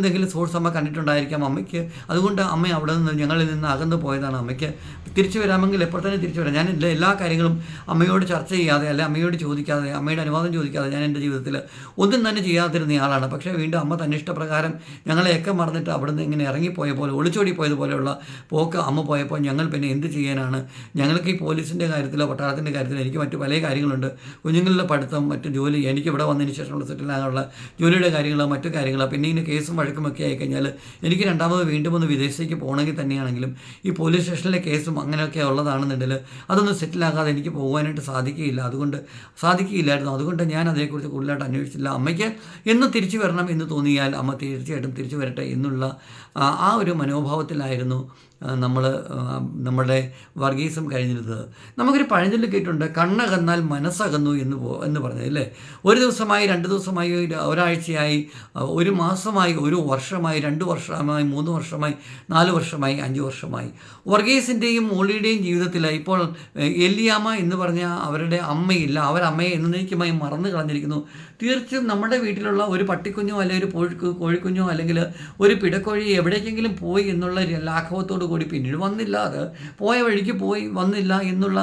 എന്തെങ്കിലും സോഴ്സ് അമ്മ കണ്ടിട്ടുണ്ടായിരിക്കാം അമ്മയ്ക്ക്. അതുകൊണ്ട് അമ്മ അവിടെ നിന്ന് ഞങ്ങളിൽ നിന്ന് അകന്നു പോയതാണ് അമ്മയ്ക്ക്. തിരിച്ചു വരാമെങ്കിൽ എപ്പോൾ തന്നെ തിരിച്ചു വരാം. ഞാൻ എല്ലാ എല്ലാ കാര്യങ്ങളും അമ്മയോട് ചർച്ച ചെയ്യാതെ അല്ലെ അമ്മയോട് ചോദിക്കാതെ അമ്മയുടെ അനുവാദം ചോദിക്കാതെ ഞാൻ എന്റെ ജീവിതത്തിൽ ഒന്നും തന്നെ ചെയ്യാതിരുന്ന ആളാണ്. പക്ഷേ വീണ്ടും അമ്മ തന്നെ ഇഷ്ടപ്രകാരം ഞങ്ങളെയൊക്കെ മറന്നിട്ട് അവിടെ നിന്ന് ഇങ്ങനെ ഇറങ്ങിപ്പോയ പോലെ ഒളിച്ചോടി പോയതുപോലെയുള്ള പോക്ക് അമ്മ പോയപ്പോൾ ഞങ്ങൾ പിന്നെ എന്ത് ചെയ്യാനാണ്? ഞങ്ങൾക്ക് ഈ പോലീസിന്റെ കാര്യത്തിലോ പട്ടാളത്തിന്റെ കാര്യത്തിലോ എനിക്ക് മറ്റു പല കാര്യങ്ങളുണ്ട്. കുഞ്ഞുങ്ങളുടെ പഠിത്തം മറ്റു ജോലി എനിക്ക് ഇവിടെ വന്നതിന് ശേഷമുള്ള സെറ്റിലാകാനുള്ള ജോലിയുടെ കാര്യങ്ങളോ മറ്റു കാര്യങ്ങളോ പിന്നെ ഇങ്ങനെ കേസും വഴക്കുമൊക്കെ ആയിക്കഴിഞ്ഞാൽ എനിക്ക് രണ്ടാമത് വീണ്ടും ഒന്ന് വിദേശത്തേക്ക് പോകണമെങ്കിൽ തന്നെയാണെങ്കിലും ഈ പോലീസ് സ്റ്റേഷനിലെ കേസും അങ്ങനെയൊക്കെ ഉള്ളതാണെന്നുണ്ടെങ്കിൽ അതൊന്നും സെറ്റിലാക്കാതെ എനിക്ക് പോകാനായിട്ട് സാധിക്കുകയില്ല. അതുകൊണ്ട് സാധിക്കുകയില്ലായിരുന്നു. അതുകൊണ്ട് ഞാൻ അതേക്കുറിച്ച് കൂടുതലായിട്ട് അന്വേഷിച്ചില്ല. അമ്മയ്ക്ക് എന്ന് തിരിച്ചു വരണം എന്ന് തോന്നിയാൽ അമ്മ തീർച്ചയായിട്ടും തിരിച്ചു വരട്ടെ എന്നുള്ള ആ ഒരു മനോഭാവത്തിലായിരുന്നു നമ്മൾ നമ്മുടെ വർഗീസം കഴിഞ്ഞിരുന്നത്. നമുക്കൊരു പഴഞ്ചൊല്ല് കേട്ടിട്ടുണ്ട് കണ്ണകന്നാൽ മനസ്സകന്നു എന്ന് പോ എന്ന് പറഞ്ഞത് അല്ലേ? ഒരു ദിവസമായി രണ്ട് ദിവസമായി ഒരു ഒരാഴ്ചയായി ഒരു മാസമായി ഒരു വർഷമായി രണ്ട് വർഷമായി മൂന്ന് വർഷമായി നാല് വർഷമായി അഞ്ച് വർഷമായി. വർഗീസിന്റെയും മോളിയുടെയും ജീവിതത്തിൽ ഇപ്പോൾ എല്ലിയാമ്മ എന്ന് പറഞ്ഞ അവരുടെ അമ്മയില്ല അവരമ്മയെ എന്നേക്കുമായി മറന്നു കളഞ്ഞിരിക്കുന്നു. തീർച്ചയായും നമ്മുടെ വീട്ടിലുള്ള ഒരു പട്ടിക്കുഞ്ഞോ അല്ലെങ്കിൽ ഒരു കോഴി കോഴിക്കുഞ്ഞോ അല്ലെങ്കിൽ ഒരു പിടക്കോഴി എവിടേക്കെങ്കിലും പോയി എന്നുള്ള ലാഘവത്തോടു കൂടി പിന്നീട് വന്നില്ല. അത് പോയ വഴിക്ക് പോയി വന്നില്ല എന്നുള്ള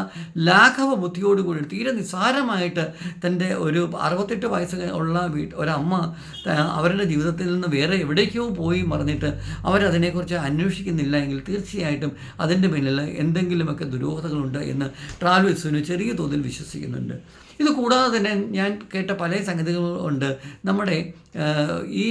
ലാഘവ ബുദ്ധിയോട് കൂടി തീരെ നിസ്സാരമായിട്ട് തന്റെ ഒരു അറുപത്തെട്ട് വയസ്സ് ഉള്ള വീട്ട് ഒരമ്മ അവരുടെ ജീവിതത്തിൽ നിന്ന് വേറെ എവിടേക്കോ പോയി മറിഞ്ഞിട്ട് അവരതിനെക്കുറിച്ച് അന്വേഷിക്കുന്നില്ല എങ്കിൽ തീർച്ചയായിട്ടും അതിന്റെ പിന്നിൽ എന്തെങ്കിലുമൊക്കെ ദുരൂഹതകളുണ്ട് എന്ന് ട്രാവൽസിന് ചെറിയ തോതിൽ വിശ്വസിക്കുന്നുണ്ട്. ഇത് കൂടാതെ തന്നെ ഞാൻ കേട്ട പല സംഗതികളും ഉണ്ട്. നമ്മുടെ ഈ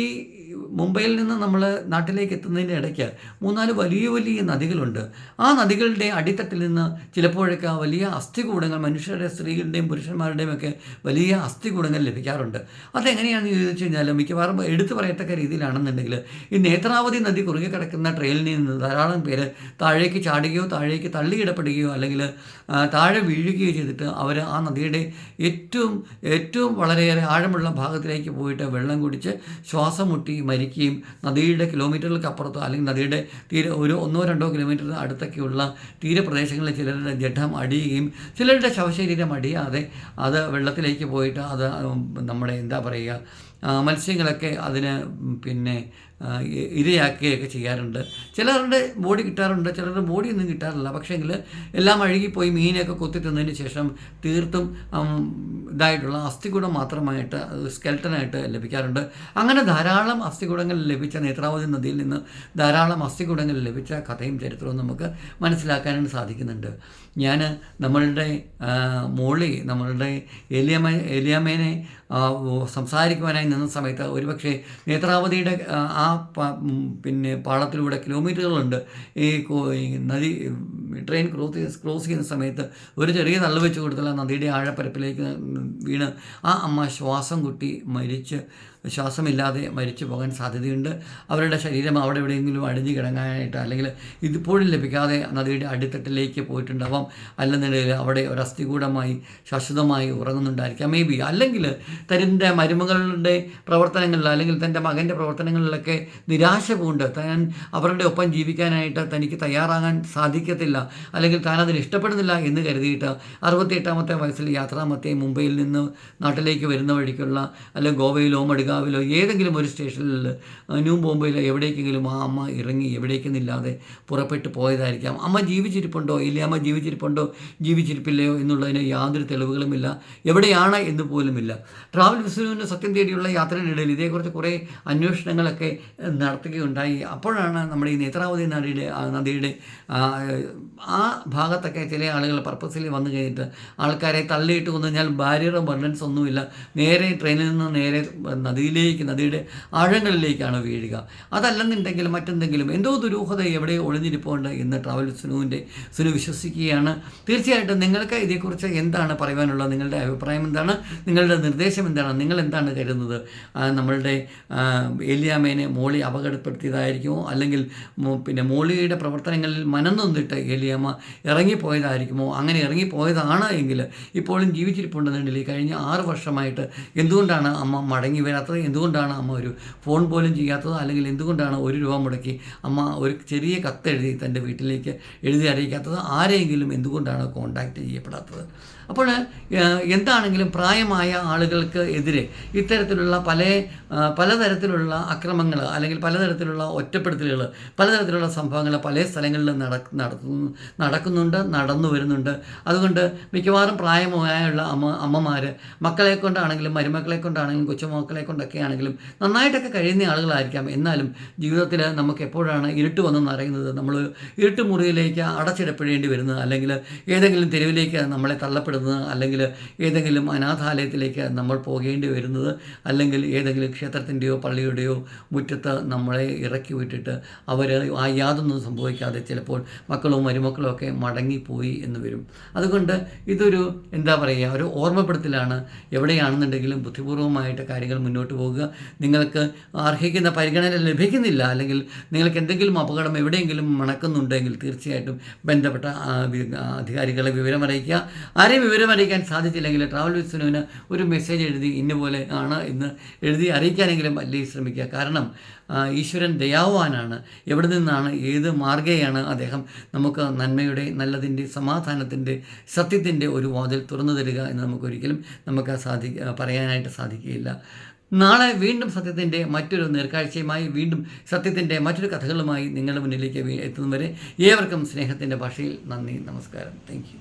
മുംബൈയിൽ നിന്ന് നമ്മൾ നാട്ടിലേക്ക് എത്തുന്നതിന്റെ ഇടയ്ക്ക് മൂന്നാൽ വലിയ വലിയ നദികളുണ്ട്. ആ നദികളുടെ അടിത്തട്ടിൽ നിന്ന് ചിലപ്പോഴൊക്കെ വലിയ അസ്ഥികൂടങ്ങൾ മനുഷ്യരുടെ സ്ത്രീകളുടെയും പുരുഷന്മാരുടെയും ഒക്കെ വലിയ അസ്ഥികൂടങ്ങൾ ലഭിക്കാറുണ്ട്. അതെങ്ങനെയാണെന്ന് ചോദിച്ചു കഴിഞ്ഞാൽ മിക്കവാറും എടുത്തു പറയത്തക്ക രീതിയിലാണെന്നുണ്ടെങ്കിൽ ഈ നേത്രാവതി നദി കുറുകെ കിടക്കുന്ന ട്രെയിനിൽ നിന്ന് ധാരാളം പേര് താഴേക്ക് ചാടുകയോ താഴേക്ക് തള്ളിയിടപ്പെടുകയോ അല്ലെങ്കിൽ താഴെ വീഴുകയോ ചെയ്തിട്ട് അവർ ആ നദിയുടെ ഏറ്റവും ഏറ്റവും വളരെയേറെ ആഴമുള്ള ഭാഗത്തിലേക്ക് പോയിട്ട് വെള്ളം കുടിച്ച് ശ്വാസം മുട്ടി മരിക്കുകയും നദിയുടെ കിലോമീറ്ററുകൾക്ക് അപ്പുറത്തോ അല്ലെങ്കിൽ നദിയുടെ തീരെ ഒരു ഒന്നോ രണ്ടോ കിലോമീറ്റർ അടുത്തൊക്കെയുള്ള തീരപ്രദേശങ്ങളിൽ ചിലരുടെ ജഡം അടിയുകയും ചിലരുടെ ശവശരീരം അടിയാതെ അത് വെള്ളത്തിലേക്ക് പോയിട്ട് അത് നമ്മുടെ എന്താ പറയുക മത്സ്യങ്ങളൊക്കെ അതിന് പിന്നെ ഇരയാക്കുകയൊക്കെ ചെയ്യാറുണ്ട്. ചിലരുടെ ബോഡി കിട്ടാറുണ്ട് ചിലരുടെ ബോഡി ഒന്നും കിട്ടാറില്ല. പക്ഷേങ്കിൽ എല്ലാം അഴുകിപ്പോയി മീനൊക്കെ കൊത്തി തിന്നതിന് ശേഷം തീർത്തും ഇതായിട്ടുള്ള അസ്ഥികൂടം മാത്രമായിട്ട് സ്കെൽട്ടനായിട്ട് ലഭിക്കാറുണ്ട്. അങ്ങനെ ധാരാളം അസ്ഥികൂടങ്ങൾ ലഭിച്ച നേത്രാവതി നദിയിൽ നിന്ന് ധാരാളം അസ്ഥികൂടങ്ങൾ ലഭിച്ച കഥയും ചരിത്രവും നമുക്ക് മനസ്സിലാക്കാനായിട്ട് സാധിക്കുന്നുണ്ട്. ഞാൻ നമ്മളുടെ മോളി നമ്മളുടെ എലിയമ്മ എലിയമ്മേനെ സംസാരിക്കുവാനായി നിന്ന സമയത്ത് ഒരുപക്ഷെ നേത്രാവതിയുടെ ആ, ആ പിന്നെ പാളത്തിലൂടെ കിലോമീറ്ററുകളുണ്ട്. ഈ നദി ട്രെയിൻ ക്രോസ് ക്രോസ് ചെയ്യുന്ന സമയത്ത് ഒരു ചെറിയ തള്ളു വെച്ച് കൊടുത്താൽ നദിയുടെ ആഴപ്പരപ്പിലേക്ക് വീണ് ആ അമ്മ ശ്വാസം കുട്ടി മരിച്ച് ശ്വാസമില്ലാതെ മരിച്ചു പോകാൻ സാധ്യതയുണ്ട്. അവരുടെ ശരീരം അവിടെ എവിടെയെങ്കിലും അടിഞ്ഞു കിടങ്ങാനായിട്ട് അല്ലെങ്കിൽ ഇതിപ്പോഴും ലഭിക്കാതെ നദിയുടെ അടിത്തട്ടിലേക്ക് പോയിട്ടുണ്ടാവാം. അല്ലെന്നുണ്ടെങ്കിൽ അവിടെ ഒരു അസ്ഥികൂടമായി ശാശ്വതമായി ഉറങ്ങുന്നുണ്ടായിരിക്കാം. മേ ബി അല്ലെങ്കിൽ തന്റെ മരുമകളുടെ പ്രവർത്തനങ്ങളിൽ അല്ലെങ്കിൽ തന്റെ മകന്റെ പ്രവർത്തനങ്ങളിലൊക്കെ നിരാശ പൂണ്ട് താൻ അവരുടെ ഒപ്പം ജീവിക്കാനായിട്ട് തനിക്ക് തയ്യാറാകാൻ സാധിക്കത്തില്ല അല്ലെങ്കിൽ താൻ അതിന് ഇഷ്ടപ്പെടുന്നില്ല എന്ന് കരുതിയിട്ട് അറുപത്തിയെട്ടാമത്തെ വയസ്സിൽ യാത്രാമത്തെ മുംബൈയിൽ നിന്ന് നാട്ടിലേക്ക് വരുന്ന വഴിക്കുള്ള അല്ലെങ്കിൽ ഗോവയിലോ മടുകാവിലോ ഏതെങ്കിലും ഒരു സ്റ്റേഷനിൽ ന്യൂ ബോംബെയിലോ എവിടേക്കെങ്കിലും ആ അമ്മ ഇറങ്ങി എവിടേക്കെന്നില്ലാതെ പുറപ്പെട്ടു പോയതായിരിക്കാം. അമ്മ ജീവിച്ചിരിപ്പുണ്ടോ? ഇല്ലേ? അമ്മ ജീവിച്ചിരിപ്പുണ്ടോ? ജീവിച്ചിരിപ്പില്ലയോ? എന്നുള്ളതിന് യാതൊരു തെളിവുകളുമില്ല. എവിടെയാണ് എന്ന് പോലുമില്ല. ട്രാവൽ വിസുവിന് സത്യം തേടിയുള്ള യാത്രയിനിടയിൽ ഇതേക്കുറിച്ച് കുറേ അന്വേഷണങ്ങളൊക്കെ നടത്തുകയുണ്ടായി. അപ്പോഴാണ് നമ്മുടെ ഈ നേത്രാവതി നദിയുടെ നദിയുടെ ആ, ഭാഗത്തൊക്കെ ചില ആളുകൾ പർപ്പസിൽ വന്നു കഴിഞ്ഞിട്ട് ആൾക്കാരെ തള്ളിയിട്ട് കൊന്നു കഴിഞ്ഞാൽ ബാരിയറോ ബർഡൻസ് ഒന്നുമില്ല നേരെ ട്രെയിനിൽ നിന്ന് നേരെ നദിയിലേക്ക് നദിയുടെ ആഴങ്ങളിലേക്കാണ് വീഴുക. അതല്ലെന്നുണ്ടെങ്കിൽ മറ്റെന്തെങ്കിലും എന്തോ ദുരൂഹത എവിടെ ഒളിഞ്ഞിരിപ്പുണ്ട് എന്ന് ട്രാവൽ സുനുവിന്റെ സുനു വിശ്വസിക്കുകയാണ്. തീർച്ചയായിട്ടും നിങ്ങൾക്ക് ഇതേക്കുറിച്ച് എന്താണ് പറയുവാനുള്ളത്? നിങ്ങളുടെ അഭിപ്രായം എന്താണ്? നിങ്ങളുടെ നിർദ്ദേശം എന്താണ്? നിങ്ങൾ എന്താണ് കരുതുന്നത്? നമ്മളുടെ ഏലിയാമേനെ മോളി അപകടപ്പെടുത്തിയതായിരിക്കുമോ? അല്ലെങ്കിൽ പിന്നെ മോളിയുടെ പ്രവർത്തനങ്ങളിൽ മനന്നൊന്നിട്ട് ഏലിയാമ ഇറങ്ങിപ്പോയതായിരിക്കുമോ? അങ്ങനെ ഇറങ്ങിപ്പോയതാണ് എങ്കിൽ ഇപ്പോഴും ജീവിച്ചിരിപ്പുണ്ടെന്നുണ്ടെങ്കിൽ കഴിഞ്ഞ ആറ് വർഷമായിട്ട് എന്തുകൊണ്ടാണ് അമ്മ മടങ്ങി വരാത്തത്? എന്തുകൊണ്ടാണ് അമ്മ ഒരു ഫോൺ പോലും ചെയ്യാത്തത്? അല്ലെങ്കിൽ എന്തുകൊണ്ടാണ് ഒരു രൂപ മുടക്കി അമ്മ ഒരു ചെറിയ കത്തെഴുതി തന്റെ വീട്ടിലേക്ക് എഴുതി അറിയിക്കാത്തത്? ആരെയെങ്കിലും എന്തുകൊണ്ടാണ് കോണ്ടാക്റ്റ് ചെയ്യപ്പെടാത്തത്? അപ്പോൾ എന്താണെങ്കിലും പ്രായമായ ആളുകൾക്ക് എതിരെ ഇത്തരത്തിലുള്ള പല പലതരത്തിലുള്ള അക്രമങ്ങൾ അല്ലെങ്കിൽ പലതരത്തിലുള്ള ഒറ്റപ്പെടുത്തലുകൾ പലതരത്തിലുള്ള സംഭവങ്ങൾ പല സ്ഥലങ്ങളിൽ നടക്ക് നടത്തുന്നു നടക്കുന്നുണ്ട് നടന്നു വരുന്നുണ്ട്. അതുകൊണ്ട് മിക്കവാറും പ്രായമായുള്ള അമ്മ അമ്മമാർ മക്കളെ കൊണ്ടാണെങ്കിലും മരുമക്കളെ കൊണ്ടാണെങ്കിലും കൊച്ചുമക്കളെ കൊണ്ടൊക്കെ ആണെങ്കിലും നന്നായിട്ടൊക്കെ കഴിയുന്ന ആളുകളായിരിക്കാം. എന്നാലും ജീവിതത്തിൽ നമുക്ക് എപ്പോഴാണ് ഇരുട്ട് വന്നെന്ന് അറിയുന്നത്? നമ്മൾ ഇരുട്ട് മുറിയിലേക്ക് അടച്ചിടപ്പെടേണ്ടി വരുന്നത്? അല്ലെങ്കിൽ ഏതെങ്കിലും തെരുവിലേക്ക് നമ്മളെ തള്ളപ്പെടുന്നത്? അല്ലെങ്കിൽ ഏതെങ്കിലും അനാഥാലയത്തിലേക്ക് നമ്മൾ പോകേണ്ടി വരുന്നത് അല്ലെങ്കിൽ ഏതെങ്കിലും ക്ഷേത്രത്തിന്റെയോ പള്ളിയുടെയോ മുറ്റത്ത് നമ്മളെ ഇറക്കി വിട്ടിട്ട് അവർ ആ യാതൊന്നും സംഭവിക്കാതെ ചിലപ്പോൾ മക്കളും മരുമക്കളും ഒക്കെ മടങ്ങിപ്പോയി എന്ന് വരും. അതുകൊണ്ട് ഇതൊരു എന്താ പറയുക ഒരു ഓർമ്മപ്പെടുത്തലാണ്. എവിടെയാണെന്നുണ്ടെങ്കിലും ബുദ്ധിപൂർവമായിട്ട് കാര്യങ്ങൾ മുന്നോട്ട് പോകുക നിങ്ങൾക്ക് അർഹിക്കുന്ന പരിഗണന ലഭിക്കുന്നില്ല അല്ലെങ്കിൽ നിങ്ങൾക്ക് എന്തെങ്കിലും അപകടം എവിടെയെങ്കിലും മണക്കുന്നുണ്ടെങ്കിൽ തീർച്ചയായിട്ടും ബന്ധപ്പെട്ട അധികാരികളെ വിവരം അറിയിക്കുക ആരെയും വിവരം അറിയിക്കാൻ സാധിച്ചില്ലെങ്കിൽ ട്രാവൽ വിസ്നുവിന് ഒരു മെസ്സേജ് എഴുതി ഇന്നുപോലെ ആണ് ഇന്ന് എഴുതി അറിയിക്കാനെങ്കിലും അല്ലേ ശ്രമിക്കുക. കാരണം ഈശ്വരൻ ദയാവാനാണ്. എവിടെ നിന്നാണ് ഏത് മാർഗയാണ് അദ്ദേഹം നമുക്ക് നന്മയുടെ നല്ലതിന്റെ സമാധാനത്തിന്റെ സത്യത്തിന്റെ ഒരു വാതിൽ തുറന്നു തരിക എന്ന് നമുക്കൊരിക്കലും നമുക്ക് സാധി പറയാനായിട്ട് സാധിക്കുകയില്ല. നാളെ വീണ്ടും സത്യത്തിന്റെ മറ്റൊരു നേർക്കാഴ്ചയുമായി വീണ്ടും സത്യത്തിന്റെ മറ്റൊരു കഥകളുമായി നിങ്ങളുടെ മുന്നിലേക്ക് എത്തുന്നവരെ ഏവർക്കും സ്നേഹത്തിന്റെ ഭാഷയിൽ നന്ദി നമസ്കാരം. താങ്ക്